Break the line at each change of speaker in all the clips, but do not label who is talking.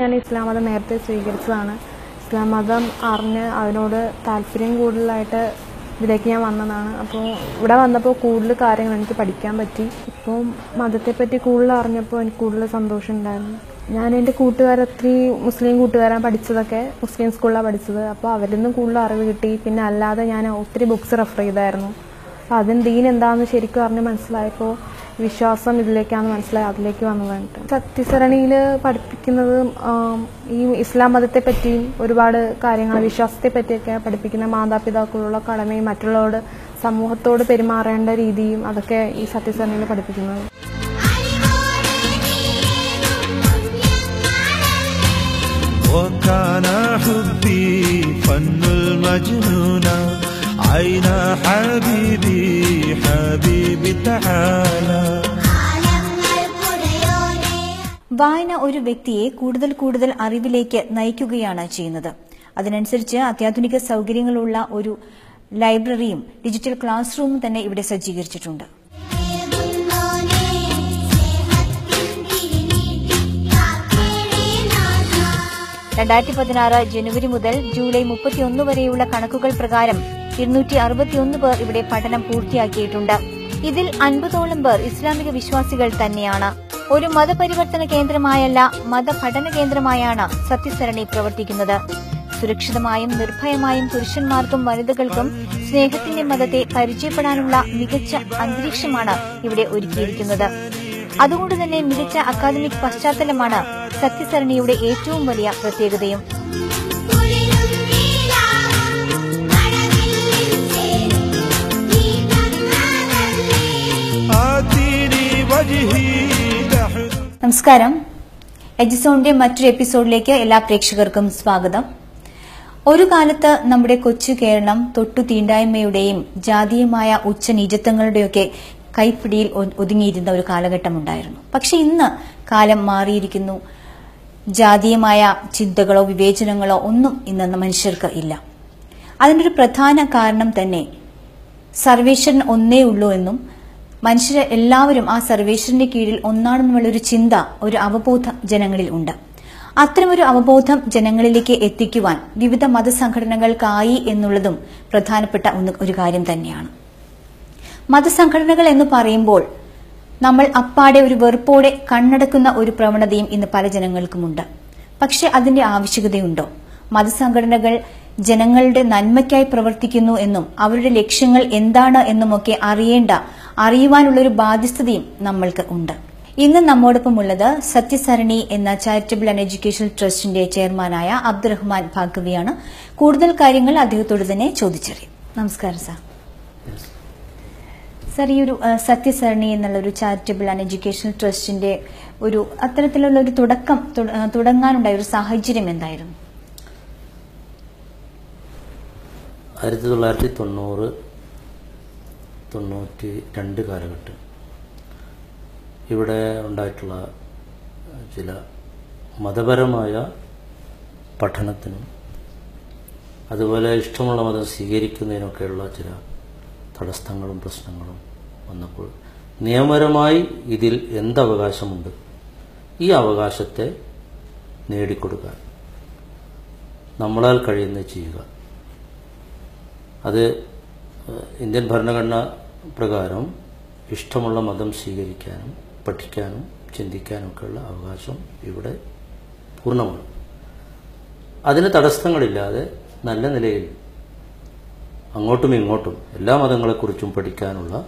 ഞാൻ ഇസ്ലാം മതം നേരത്തെ സ്വീകരിച്ചതാണ്. ഇസ്ലാം മതം അറിഞ്ഞ് അതിനോട് താല്പര്യം കൂടുതലായിട്ട് ഇതിലേക്ക് ഞാൻ വന്നതാണ്. അപ്പോൾ ഇവിടെ വന്നപ്പോൾ കൂടുതൽ കാര്യങ്ങൾ എനിക്ക് പഠിക്കാൻ പറ്റി. ഇപ്പോൾ മതത്തെപ്പറ്റി കൂടുതൽ അറിഞ്ഞപ്പോൾ എനിക്ക് കൂടുതൽ സന്തോഷം ഉണ്ടായിരുന്നു. ഞാൻ എന്റെ കൂട്ടുകാരൊത്തിരി മുസ്ലിം കൂട്ടുകാരാണ് പഠിച്ചതൊക്കെ. മുസ്ലിം സ്കൂളിലാണ് പഠിച്ചത്. അപ്പോൾ അവരിൽ നിന്നും കൂടുതൽ അറിവ് കിട്ടി. പിന്നെ അല്ലാതെ ഞാൻ ഒത്തിരി ബുക്ക്സ് റെഫർ ചെയ്തായിരുന്നു. അപ്പോൾ അതിന് ദീൻ എന്താണെന്ന് ശരിക്കും അറിഞ്ഞ് മനസ്സിലായപ്പോൾ വിശ്വാസം ഇതിലേക്കാണെന്ന് മനസ്സിലായി. അതിലേക്ക് വന്നതായിട്ട് സത്യസരണിയിൽ പഠിപ്പിക്കുന്നത് ആം, ഈ ഇസ്ലാം മതത്തെ പറ്റിയും ഒരുപാട് കാര്യങ്ങൾ വിശ്വാസത്തെ പറ്റിയൊക്കെ പഠിപ്പിക്കുന്ന മാതാപിതാക്കളുള്ള കടമയും മറ്റുള്ളവരോട് സമൂഹത്തോട് പെരുമാറേണ്ട രീതിയും അതൊക്കെ ഈ സത്യസരണിയിൽ പഠിപ്പിക്കുന്നത്
وكان حبي فن المجنون عين حبيبي حبيبي تعالى
വായന ഒരു വ്യക്തിയെ കൂടുതൽ കൂടുതൽ അറിവിലേക്ക് നയിക്കുകയാണ് ചെയ്യുന്നത്. അതിനനുസരിച്ച് അത്യാധുനിക സൗകര്യങ്ങളുള്ള ഒരു ലൈബ്രറിയും ഡിജിറ്റൽ ക്ലാസ് റൂമും തന്നെ ഇവിടെ സജ്ജീകരിച്ചിട്ടുണ്ട്. രണ്ടായിരത്തി പതിനാറ് ജനുവരി മുതൽ ജൂലൈ മുപ്പത്തിയൊന്ന് വരെയുള്ള കണക്കുകൾ പ്രകാരം ഇരുന്നൂറ്റി അറുപത്തിയൊന്ന് പേർ ഇവിടെ പഠനം പൂർത്തിയാക്കിയിട്ടുണ്ട്. ഇതിൽ അൻപതോളം പേർ ഇസ്ലാമിക വിശ്വാസികൾ തന്നെയാണ്. ഒരു മതപരിവർത്തന കേന്ദ്രമായല്ല മതപഠന കേന്ദ്രമായാണ് സത്യസരണി പ്രവർത്തിക്കുന്നത്. സുരക്ഷിതമായും നിർഭയമായും പുരുഷന്മാർക്കും വനിതകൾക്കും സ്നേഹത്തിന്റെ മതത്തെ പരിചയപ്പെടാനുള്ള മികച്ച അന്തരീക്ഷമാണ് ഇവിടെ ഒരുക്കിയിരിക്കുന്നത്. അതുകൊണ്ട് തന്നെ മികച്ച അക്കാദമിക് പശ്ചാത്തലമാണ് സത്യസരണിയുടെ ഏറ്റവും വലിയ പ്രത്യേകതയും.
വജിഹീ
നമസ്കാരം. എജിസോണിന്റെ മറ്റൊരു എപ്പിസോഡിലേക്ക് എല്ലാ പ്രേക്ഷകർക്കും സ്വാഗതം. ഒരു കാലത്ത് നമ്മുടെ കൊച്ചു കേരളം തൊട്ടു തീണ്ടായ്മയുടെയും ജാതീയമായ ഉച്ചനീചത്വങ്ങളുടെയൊക്കെ കൈപ്പിടിയിൽ ഒതുങ്ങിയിരുന്ന ഒരു കാലഘട്ടമുണ്ടായിരുന്നു. പക്ഷെ ഇന്ന് കാലം മാറിയിരിക്കുന്നു. ജാതീയമായ ചിന്തകളോ വിവേചനങ്ങളോ ഒന്നും ഇന്ന് മനുഷ്യർക്ക് ഇല്ല. അതിനൊരു പ്രധാന കാരണം തന്നെ സർവേശ്വരൻ ഒന്നേ ഉള്ളൂ എന്നും മനുഷ്യരെ എല്ലാവരും ആ സർവേശ്വരന്റെ കീഴിൽ ഒന്നാണെന്നുള്ളൊരു ചിന്ത ഒരു അവബോധം ജനങ്ങളിൽ ഉണ്ട്. അത്തരമൊരു അവബോധം ജനങ്ങളിലേക്ക് എത്തിക്കുവാൻ വിവിധ മതസംഘടനകൾക്കായി എന്നുള്ളതും പ്രധാനപ്പെട്ട ഒന്ന് ഒരു കാര്യം തന്നെയാണ്. മതസംഘടനകൾ എന്ന് പറയുമ്പോൾ നമ്മൾ അപ്പാടെ ഒരു വെറുപ്പോടെ കണ്ണടക്കുന്ന ഒരു പ്രവണതയും ഇന്ന് പല ജനങ്ങൾക്കുമുണ്ട്. പക്ഷെ അതിന്റെ ആവശ്യകതയുണ്ടോ? മതസംഘടനകൾ ജനങ്ങളുടെ നന്മയ്ക്കായി പ്രവർത്തിക്കുന്നു എന്നും അവരുടെ ലക്ഷ്യങ്ങൾ എന്താണ് എന്നുമൊക്കെ അറിയേണ്ട അറിയുവാനുള്ളൊരു ബാധ്യസ്ഥതയും നമ്മൾക്ക് ഉണ്ട്. ഇന്ന് നമ്മോടൊപ്പം ഉള്ളത് സത്യസരണി എന്ന ചാരിറ്റബിൾ ആൻഡ് എഡ്യൂക്കേഷൻ ട്രസ്റ്റിന്റെ ചെയർമാനായ അബ്ദുറഹ്മാൻ ഭാഗവിയാണ്. കൂടുതൽ കാര്യങ്ങൾ അദ്ദേഹത്തോട് തന്നെ ചോദിച്ചറിയും. നമസ്കാരം സാർ. സർ ഈ ഒരു സത്യസരണി എന്നുള്ള ഒരു ചാരിറ്റബിൾ ആൻഡ് എഡ്യൂക്കേഷണൽ ട്രസ്റ്റിന്റെ ഒരു അത്തരത്തിലുള്ള ഒരു തുടക്കം തുട- തുടങ്ങാനുണ്ടായ ഒരു സാഹചര്യം എന്തായിരുന്നു?
ആയിരത്തി തൊള്ളായിരത്തി തൊണ്ണൂറ് തൊണ്ണൂറ്റി രണ്ട് കാലഘട്ടം. ഇവിടെ ഉണ്ടായിട്ടുള്ള ചില മതപരമായ പഠനത്തിനും അതുപോലെ ഇഷ്ടമുള്ള മതം സ്വീകരിക്കുന്നതിനൊക്കെയുള്ള ചില തടസ്സങ്ങളും പ്രശ്നങ്ങളും വന്നപ്പോൾ നിയമപരമായി ഇതിൽ എന്തവകാശമുണ്ട്? ഈ അവകാശത്തെ നേടിക്കൊടുക്കാൻ നമ്മളാൽ കഴിയുന്ന ചെയ്യുക. അത് ഇന്ത്യൻ ഭരണഘടന പ്രകാരം ഇഷ്ടമുള്ള മതം സ്വീകരിക്കാനും പഠിക്കാനും ചിന്തിക്കാനും ഒക്കെയുള്ള അവകാശം ഇവിടെ പൂർണമാണ്. അതിന് തടസ്സങ്ങളില്ലാതെ നല്ല നിലയിൽ അങ്ങോട്ടും ഇങ്ങോട്ടും എല്ലാ മതങ്ങളെക്കുറിച്ചും പഠിക്കാനുള്ള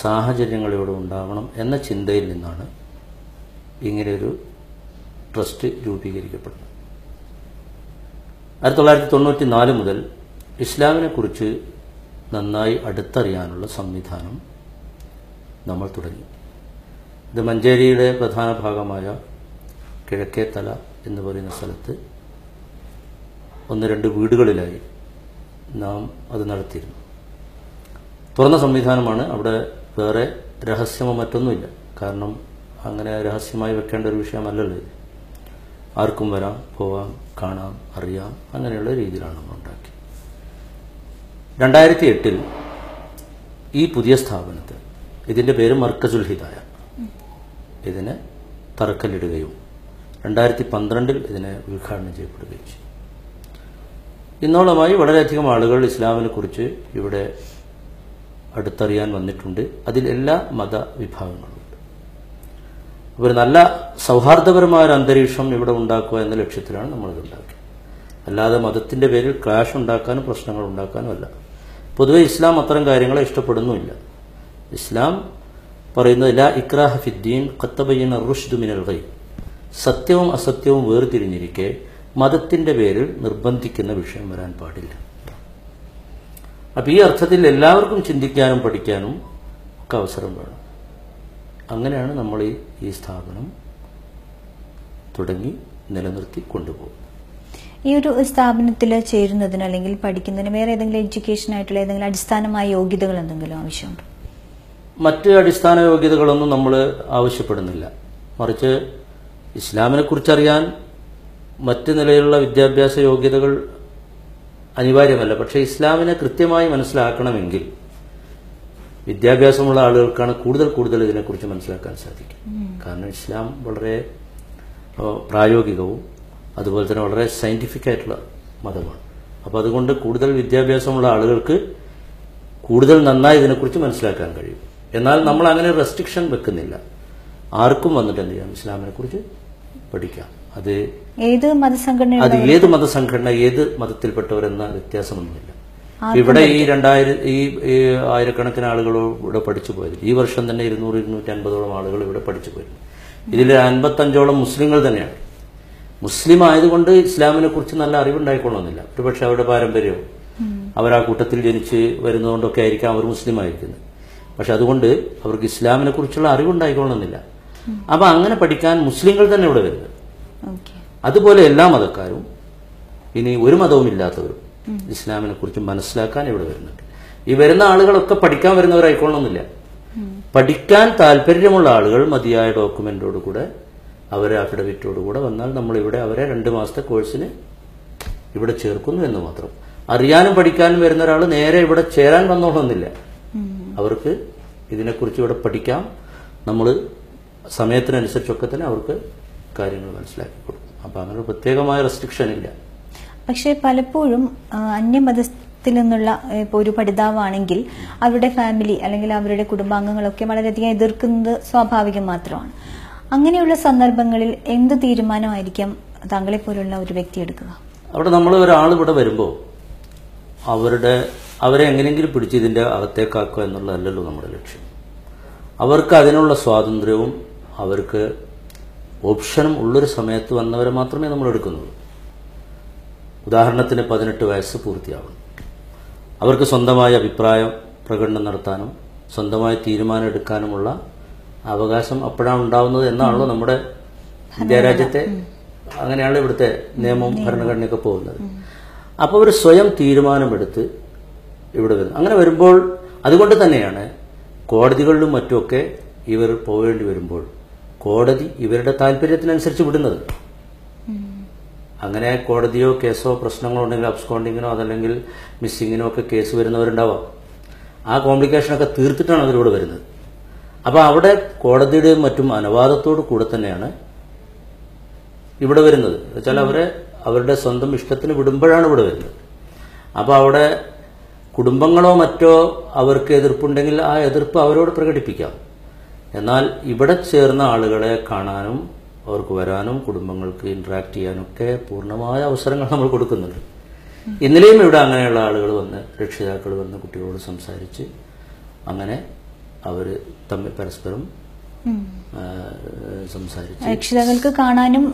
സാഹചര്യങ്ങൾ ഇവിടെ ഉണ്ടാവണം എന്ന ചിന്തയിൽ നിന്നാണ് ഇങ്ങനെയൊരു ട്രസ്റ്റ് രൂപീകരിക്കപ്പെടുന്നത്. ആയിരത്തി തൊള്ളായിരത്തി തൊണ്ണൂറ്റി നാല് മുതൽ ഇസ്ലാമിനെ കുറിച്ച് നന്നായി അടുത്തറിയാനുള്ള സംവിധാനം നമ്മൾ തുടങ്ങി. ഇത് മഞ്ചേരിയുടെ പ്രധാന ഭാഗമായ കിഴക്കേത്തല എന്ന് പറയുന്ന സ്ഥലത്ത് ഒന്ന് രണ്ട് വീടുകളിലായി നാം അത് നടത്തിയിരുന്നു. തുറന്ന സംവിധാനമാണ്. അവിടെ വേറെ രഹസ്യമോ മറ്റൊന്നുമില്ല. കാരണം അങ്ങനെ രഹസ്യമായി വെക്കേണ്ട ഒരു വിഷയമല്ലല്ലോ ആർക്കും വരാം പോവാം കാണാം അറിയാം അങ്ങനെയുള്ള രീതിയിലാണ് നമ്മൾ ഉണ്ടാക്കി രണ്ടായിരത്തി എട്ടിൽ ഈ പുതിയ സ്ഥാപനത്തിൽ ഇതിന്റെ പേര് മർക്കസുൽ ഹിദായ. ഇതിന് തറക്കല്ലിടുകയും രണ്ടായിരത്തി പന്ത്രണ്ടിൽ ഇതിനെ ഉദ്ഘാടനം ചെയ്യപ്പെടുകയും ചെയ്തു. ഇന്നോളമായി വളരെയധികം ആളുകൾ ഇസ്ലാമിനെ കുറിച്ച് ഇവിടെ അടുത്തറിയാൻ വന്നിട്ടുണ്ട്. അതിൽ എല്ലാ മതവിഭാഗങ്ങളുണ്ട് അപ്പോൾ ഒരു നല്ല സൗഹാർദ്ദപരമായ ഒരു അന്തരീക്ഷം ഇവിടെ ഉണ്ടാക്കുക എന്ന ലക്ഷ്യത്തിലാണ് നമ്മളിത് ഉണ്ടാക്കിയത്. അല്ലാതെ മതത്തിന്റെ പേരിൽ ക്ലാഷ് ഉണ്ടാക്കാനും പ്രശ്നങ്ങൾ ഉണ്ടാക്കാനും അല്ല. പൊതുവെ ഇസ്ലാം അത്തരം കാര്യങ്ങളെ ഇഷ്ടപ്പെടുന്നുമില്ല. ഇസ്ലാം പറയുന്നത് ലാ ഇക്രാഹ ഫിദ്ദീൻ ഖത്തബയ്യൻ റുഷ്ദു മിനൽ ഗൈ. സത്യവും അസത്യവും വേർതിരിഞ്ഞിരിക്കെ മതത്തിന്റെ പേരിൽ നിർബന്ധിക്കുന്ന വിഷയം വരാൻ പാടില്ല. അപ്പം ഈ അർത്ഥത്തിൽ എല്ലാവർക്കും ചിന്തിക്കാനും പഠിക്കാനും ഒക്കെ അവസരം വേണം. അങ്ങനെയാണ് നമ്മൾ ഈ സ്ഥാപനം തുടങ്ങി നിലനിർത്തി കൊണ്ടുപോകുന്നത്.
ഈ ഒരു സ്ഥാപനത്തിൽ ചേരുന്നതിന് അല്ലെങ്കിൽ പഠിക്കുന്നതിന് വേറെ ഏതെങ്കിലും എഡ്യൂക്കേഷൻ ആയിട്ടുള്ള ഏതെങ്കിലും അടിസ്ഥാനമായ യോഗ്യതകൾ എന്തെങ്കിലും ആവശ്യമുണ്ടോ?
മറ്റ് അടിസ്ഥാന യോഗ്യതകളൊന്നും നമ്മൾ ആവശ്യപ്പെടുന്നില്ല. മറിച്ച് ഇസ്ലാമിനെ കുറിച്ചറിയാൻ മറ്റ് നിലയിലുള്ള വിദ്യാഭ്യാസ യോഗ്യതകൾ അനിവാര്യമല്ല. പക്ഷേ ഇസ്ലാമിനെ കൃത്യമായി മനസ്സിലാക്കണമെങ്കിൽ വിദ്യാഭ്യാസമുള്ള ആളുകൾക്കാണ് കൂടുതൽ കൂടുതൽ ഇതിനെക്കുറിച്ച് മനസ്സിലാക്കാൻ സാധിക്കും. കാരണം ഇസ്ലാം വളരെ പ്രായോഗികവും അതുപോലെ തന്നെ വളരെ സയന്റിഫിക് ആയിട്ടുള്ള മതമാണ്. അപ്പോൾ അതുകൊണ്ട് കൂടുതൽ വിദ്യാഭ്യാസമുള്ള ആളുകൾക്ക് കൂടുതൽ നന്നായി ഇതിനെക്കുറിച്ച് മനസ്സിലാക്കാൻ കഴിയും. എന്നാൽ നമ്മൾ അങ്ങനെ റെസ്ട്രിക്ഷൻ വെക്കുന്നില്ല. ആർക്കും വന്നിട്ട് എന്ത് ചെയ്യാം? ഇസ്ലാമിനെ കുറിച്ച് പഠിക്കാം. അത്
ഏത് മതസംഘടന
അത് ഏത് മതസംഘടന ഏത് മതത്തിൽപ്പെട്ടവരെന്ന വ്യത്യാസമൊന്നുമില്ല. ഇവിടെ ഈ രണ്ടായിരം ഈ ഈ ആയിരക്കണക്കിന് ആളുകൾ ഇവിടെ പഠിച്ചു പോയത്. ഈ വർഷം തന്നെ ഇരുന്നൂറ് ഇരുന്നൂറ്റി അൻപതോളം ആളുകൾ ഇവിടെ പഠിച്ചു പോയിരുന്നു. ഇതിൽ അൻപത്തഞ്ചോളം മുസ്ലിങ്ങൾ തന്നെയാണ്. മുസ്ലിം ആയതുകൊണ്ട് ഇസ്ലാമിനെ കുറിച്ച് നല്ല അറിവുണ്ടായിക്കൊള്ളുന്നില്ല ഒരുപക്ഷെ അവരുടെ പാരമ്പര്യവും അവർ ആ കൂട്ടത്തിൽ ജനിച്ച് വരുന്നതുകൊണ്ടൊക്കെ ആയിരിക്കാം അവർ മുസ്ലിം ആയിരിക്കുന്നത് പക്ഷെ അതുകൊണ്ട് അവർക്ക് ഇസ്ലാമിനെ കുറിച്ചുള്ള അറിവുണ്ടായിക്കൊള്ളുന്നില്ല അപ്പൊ അങ്ങനെ പഠിക്കാൻ മുസ്ലിങ്ങൾ തന്നെ ഇവിടെ വരുന്നത്. അതുപോലെ എല്ലാ മതക്കാരും ഇനി ഒരു മതവും ഇല്ലാത്തവരും ഇസ്ലാമിനെ കുറിച്ച് മനസ്സിലാക്കാൻ ഇവിടെ വരുന്നുണ്ട്. ഈ വരുന്ന ആളുകളൊക്കെ പഠിക്കാൻ വരുന്നവരായിക്കൊള്ളണമെന്നില്ല. പഠിക്കാൻ താല്പര്യമുള്ള ആളുകൾ മതിയായ ഡോക്യുമെന്റോട് കൂടെ അവരെ അഫിഡവിറ്റോട് കൂടെ വന്നാൽ നമ്മൾ ഇവിടെ അവരെ രണ്ട് മാസത്തെ കോഴ്സിന് ഇവിടെ ചേർക്കുന്നു എന്ന് മാത്രം. അറിയാനും പഠിക്കാനും വരുന്ന ഒരാൾ നേരെ ഇവിടെ ചേരാൻ വന്നോളന്നില്ല. അവർക്ക് ഇതിനെക്കുറിച്ച് ഇവിടെ പഠിക്കാം. നമ്മൾ സമയത്തിനനുസരിച്ചൊക്കെ തന്നെ അവർക്ക് കാര്യങ്ങൾ മനസ്സിലാക്കി കൊടുക്കും. അപ്പൊ അങ്ങനെ ഒരു പ്രത്യേകമായ റെസ്ട്രിക്ഷൻ ഇല്ല.
പക്ഷേ പലപ്പോഴും അന്യമതത്തിൽ നിന്നുള്ള ഇപ്പോൾ ഒരു പഠിതാവാണെങ്കിൽ അവരുടെ ഫാമിലി അല്ലെങ്കിൽ അവരുടെ കുടുംബാംഗങ്ങളൊക്കെ വളരെയധികം എതിർക്കുന്നത് സ്വാഭാവികം മാത്രമാണ്. അങ്ങനെയുള്ള സന്ദർഭങ്ങളിൽ എന്ത് തീരുമാനമായിരിക്കാം താങ്കളെ പോലുള്ള ഒരു വ്യക്തി എടുക്കുക?
അവിടെ നമ്മൾ ഒരാൾ ഇവിടെ വരുമ്പോൾ അവരുടെ അവരെ എങ്ങനെയെങ്കിലും പിടിച്ച് അകത്തേക്കാക്കുക എന്നുള്ളതല്ലല്ലോ നമ്മുടെ ലക്ഷ്യം. അവർക്ക് അതിനുള്ള സ്വാതന്ത്ര്യവും അവർക്ക് ഓപ്ഷനും ഉള്ളൊരു സമയത്ത് വന്നവരെ മാത്രമേ നമ്മൾ എടുക്കുന്നുള്ളൂ. ഉദാഹരണത്തിന് പതിനെട്ട് വയസ്സ് പൂർത്തിയാവണം. അവർക്ക് സ്വന്തമായ അഭിപ്രായം പ്രകടനം നടത്താനും സ്വന്തമായി തീരുമാനം എടുക്കാനുമുള്ള അവകാശം അപ്പോഴാണ് ഉണ്ടാവുന്നത് എന്നാണല്ലോ നമ്മുടെ ഇന്ത്യ അങ്ങനെയാണ് ഇവിടുത്തെ നിയമവും ഭരണഘടനയൊക്കെ പോകുന്നത്. അപ്പോൾ ഒരു സ്വയം തീരുമാനമെടുത്ത് ഇവിടെ വരുന്നു അങ്ങനെ വരുമ്പോൾ അതുകൊണ്ട് തന്നെയാണ് കോടതികളിലും മറ്റുമൊക്കെ ഇവർ പോകേണ്ടി വരുമ്പോൾ കോടതി ഇവരുടെ താല്പര്യത്തിനനുസരിച്ച് വിടുന്നത്. അങ്ങനെ കോടതിയോ കേസോ പ്രശ്നങ്ങളോ ഉണ്ടെങ്കിൽ അബ്സ്കോണ്ടിങ്ങിനോ അതല്ലെങ്കിൽ മിസ്സിങ്ങിനോ ഒക്കെ കേസ് വരുന്നവരുണ്ടാവാം. ആ കോംപ്ലിക്കേഷനൊക്കെ തീർത്തിട്ടാണ് അവരിവിടെ വരുന്നത്. അപ്പൊ അവിടെ കോടതിയുടെയും മറ്റും അനുവാദത്തോടു കൂടെ തന്നെയാണ് ഇവിടെ വരുന്നത്. വെച്ചാൽ അവരെ അവരുടെ സ്വന്തം ഇഷ്ടത്തിന് വിടുമ്പോഴാണ് ഇവിടെ വരുന്നത്. അപ്പോൾ അവിടെ കുടുംബങ്ങളോ മറ്റോ അവർക്ക് എതിർപ്പുണ്ടെങ്കിൽ ആ എതിർപ്പ് അവരോട് പ്രകടിപ്പിക്കാം. എന്നാൽ ഇവിടെ ചേർന്ന ആളുകളെ കാണാനും അവർക്ക് വരാനും കുടുംബങ്ങൾക്ക് ഇന്ററാക്ട് ചെയ്യാനും ഒക്കെ പൂർണമായ അവസരങ്ങൾ നമ്മൾ കൊടുക്കുന്നുണ്ട്. ഇന്നലെയും ഇവിടെ അങ്ങനെയുള്ള ആളുകൾ വന്ന് രക്ഷിതാക്കൾ വന്ന് കുട്ടികളോട് സംസാരിച്ച് അങ്ങനെ അവർ തമ്മിൽ പരസ്പരം സംസാരിച്ചു
രക്ഷിതാക്കൾക്ക് കാണാനും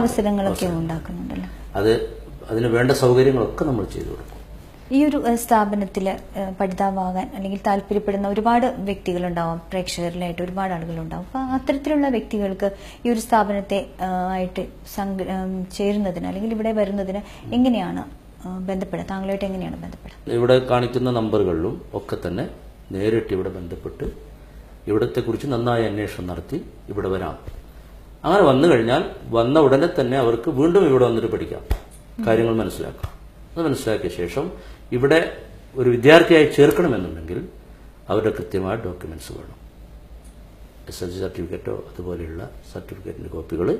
അവസരങ്ങളൊക്കെ ഉണ്ടാക്കുന്നുണ്ടല്ലോ?
അത് അതിന് വേണ്ട സൗകര്യങ്ങളൊക്കെ നമ്മൾ ചെയ്തു കൊടുക്കും.
ഈ ഒരു സ്ഥാപനത്തിൽ പഠിതാവാകാൻ അല്ലെങ്കിൽ താല്പര്യപ്പെടുന്ന ഒരുപാട് വ്യക്തികൾ ഉണ്ടാവും പ്രേക്ഷകരിലായിട്ട് ഒരുപാട് ആളുകളുണ്ടാവും. അപ്പൊ അത്തരത്തിലുള്ള വ്യക്തികൾക്ക് ഈ ഒരു സ്ഥാപനത്തെ ആയിട്ട് ചേരുന്നതിന് അല്ലെങ്കിൽ ഇവിടെ വരുന്നതിന് എങ്ങനെയാണ് ബന്ധപ്പെടുക? താങ്കളായിട്ട് എങ്ങനെയാണ് ബന്ധപ്പെടുക?
ഇവിടെ കാണിക്കുന്ന നമ്പറുകളിലും ഒക്കെ തന്നെ നേരിട്ട് ഇവിടെ ബന്ധപ്പെട്ട് ഇവിടത്തെ കുറിച്ച് നന്നായി അന്വേഷണം നടത്തി ഇവിടെ വരാം. അങ്ങനെ വന്നു കഴിഞ്ഞാൽ വന്ന ഉടനെ തന്നെ അവർക്ക് വീണ്ടും ഇവിടെ വന്നിട്ട് പഠിക്കാം. കാര്യങ്ങൾ മനസ്സിലാക്കാം. അത് മനസ്സിലാക്കിയ ശേഷം ഇവിടെ ഒരു വിദ്യാർത്ഥിയായി ചേർക്കണമെന്നുണ്ടെങ്കിൽ അവരുടെ കൃത്യമായ ഡോക്യുമെന്റ്സ് വേണം. എസ് എൽ സി സർട്ടിഫിക്കറ്റോ അതുപോലെയുള്ള സർട്ടിഫിക്കറ്റിന്റെ കോപ്പികൾ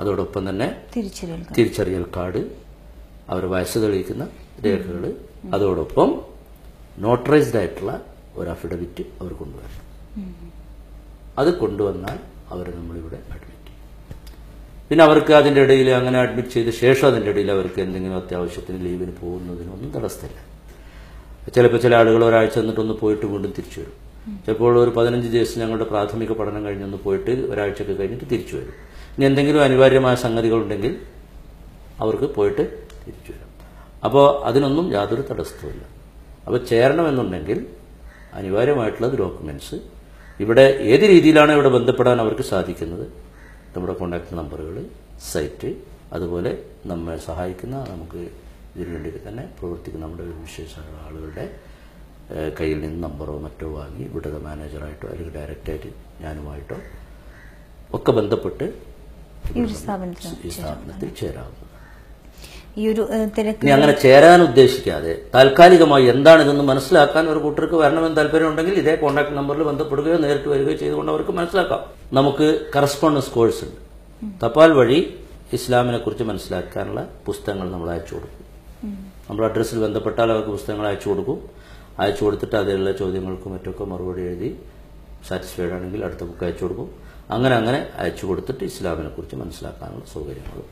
അതോടൊപ്പം തന്നെ
തിരിച്ചറിയൽ കാർഡ്.
തിരിച്ചറിയൽ കാർഡ് അവർ വയസ്സ് തെളിയിക്കുന്ന രേഖകൾ അതോടൊപ്പം നോട്ടറൈസ്ഡ് ആയിട്ടുള്ള ഒരു അഫിഡവിറ്റ് അവർ കൊണ്ടുവരണം. അത് കൊണ്ടുവന്നാൽ അവർ നമ്മളിവിടെ അഡ്മിറ്റ് ചെയ്യും. പിന്നെ അവർക്ക് അതിന്റെ ഇടയിൽ അങ്ങനെ അഡ്മിറ്റ് ചെയ്ത ശേഷം അതിന്റെ ഇടയിൽ അവർക്ക് എന്തെങ്കിലും അത്യാവശ്യത്തിന് ലീവിന് പോകുന്നതിനൊന്നും തടസ്സമില്ല. ചിലപ്പോൾ ചില ആളുകൾ ഒരാഴ്ച എന്നിട്ടൊന്ന് പോയിട്ട് വീണ്ടും തിരിച്ചു വരും. ചിലപ്പോൾ ഒരു പതിനഞ്ച് ദിവസം ഞങ്ങളുടെ പ്രാഥമിക പഠനം കഴിഞ്ഞൊന്ന് പോയിട്ട് ഒരാഴ്ചയൊക്കെ കഴിഞ്ഞിട്ട് തിരിച്ചു വരും. ഇനി എന്തെങ്കിലും അനിവാര്യമായ സംഗതികളുണ്ടെങ്കിൽ അവർക്ക് പോയിട്ട് തിരിച്ചു വരും. അപ്പോൾ അതിനൊന്നും യാതൊരു തടസ്സവുമില്ല. അപ്പോൾ ചേരണമെന്നുണ്ടെങ്കിൽ അനിവാര്യമായിട്ടുള്ള ഡോക്യുമെന്റ്സ്. ഇവിടെ ഏത് രീതിയിലാണ് ഇവിടെ ബന്ധപ്പെടാൻ അവർക്ക് സാധിക്കുന്നത്? നമ്മുടെ കോൺടാക്ട് നമ്പറുകൾ സൈറ്റ് അതുപോലെ നമ്മെ സഹായിക്കുന്ന നമുക്ക് ഇതിനു വേണ്ടി തന്നെ പ്രവർത്തിക്കുന്ന നമ്മുടെ വിശേഷ ആളുകളുടെ കയ്യിൽ നിന്ന് നമ്പറോ മറ്റോ വാങ്ങി ഇവിടുത്തെ മാനേജറായിട്ടോ അല്ലെങ്കിൽ ഡയറക്റ്റായിട്ട് ഞാനുമായിട്ടോ ഒക്കെ ബന്ധപ്പെട്ട്
ഈ സ്ഥാപനത്തിൽ
ചേരാവുന്നത്
ഈ ഒരു തിരക്ക്
അങ്ങനെ ചേരാൻ ഉദ്ദേശിക്കാതെ താൽക്കാലികമായി എന്താണിതെന്ന് മനസ്സിലാക്കാൻ ഒരു കൂട്ടർക്ക് വരണമെന്ന് താല്പര്യമുണ്ടെങ്കിൽ ഇതേ കോൺടാക്ട് നമ്പറിൽ ബന്ധപ്പെടുകയോ നേരിട്ട് വരികയോ ചെയ്തുകൊണ്ട് അവർക്ക് മനസ്സിലാക്കാം. നമുക്ക് കറസ്പോണ്ടൻസ് കോഴ്സ് ഉണ്ട്. തപാൽ വഴി ഇസ്ലാമിനെ കുറിച്ച് മനസ്സിലാക്കാനുള്ള പുസ്തകങ്ങൾ നമ്മൾ അയച്ചു കൊടുക്കും. നമ്മൾ അഡ്രസ്സിൽ ബന്ധപ്പെട്ടാൽ അവർക്ക് പുസ്തകങ്ങൾ അയച്ചു കൊടുക്കും. അയച്ചു കൊടുത്തിട്ട് അതിലുള്ള ചോദ്യങ്ങൾക്കും മറ്റൊക്കെ മറുപടി എഴുതി സാറ്റിസ്ഫൈഡ് ആണെങ്കിൽ അടുത്ത ബുക്ക് അയച്ചു കൊടുക്കും. അങ്ങനെ അങ്ങനെ അയച്ചു കൊടുത്തിട്ട് ഇസ്ലാമിനെ കുറിച്ച് മനസ്സിലാക്കാനുള്ള സൗകര്യങ്ങളും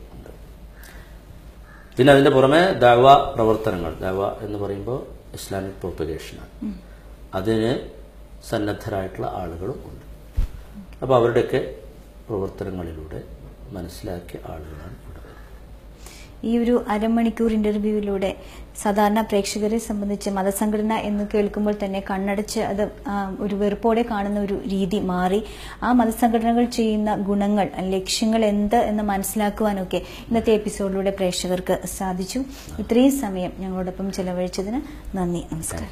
പിന്നെ അതിന്റെ പുറമെ ദാവ പ്രവർത്തനങ്ങൾ. ദാവ എന്ന് പറയുമ്പോൾ ഇസ്ലാമിക് പ്രൊപ്പഗേഷനാണ്. അതിന് സന്നദ്ധരായിട്ടുള്ള ആളുകളും ഉണ്ട്. അപ്പോൾ അവരുടെയൊക്കെ പ്രവർത്തനങ്ങളിലൂടെ മനസ്സിലാക്കിയ ആളുകളാണ്
ഈ ഒരു അരമണിക്കൂർ ഇന്റർവ്യൂവിലൂടെ സാധാരണ പ്രേക്ഷകരെ സംബന്ധിച്ച് മതസംഘടന എന്ന് കേൾക്കുമ്പോൾ തന്നെ കണ്ണടച്ച് അത് ഒരു വെറുപ്പോടെ കാണുന്ന ഒരു രീതി മാറി. ആ മതസംഘടനകൾ ചെയ്യുന്ന ഗുണങ്ങൾ ലക്ഷ്യങ്ങൾ എന്ത് എന്ന് മനസ്സിലാക്കുവാനൊക്കെ ഇന്നത്തെ എപ്പിസോഡിലൂടെ പ്രേക്ഷകർക്ക് സാധിച്ചു. ഇത്രയും സമയം ഞങ്ങളോടൊപ്പം ചെലവഴിച്ചതിന് നന്ദി നമസ്കാരം.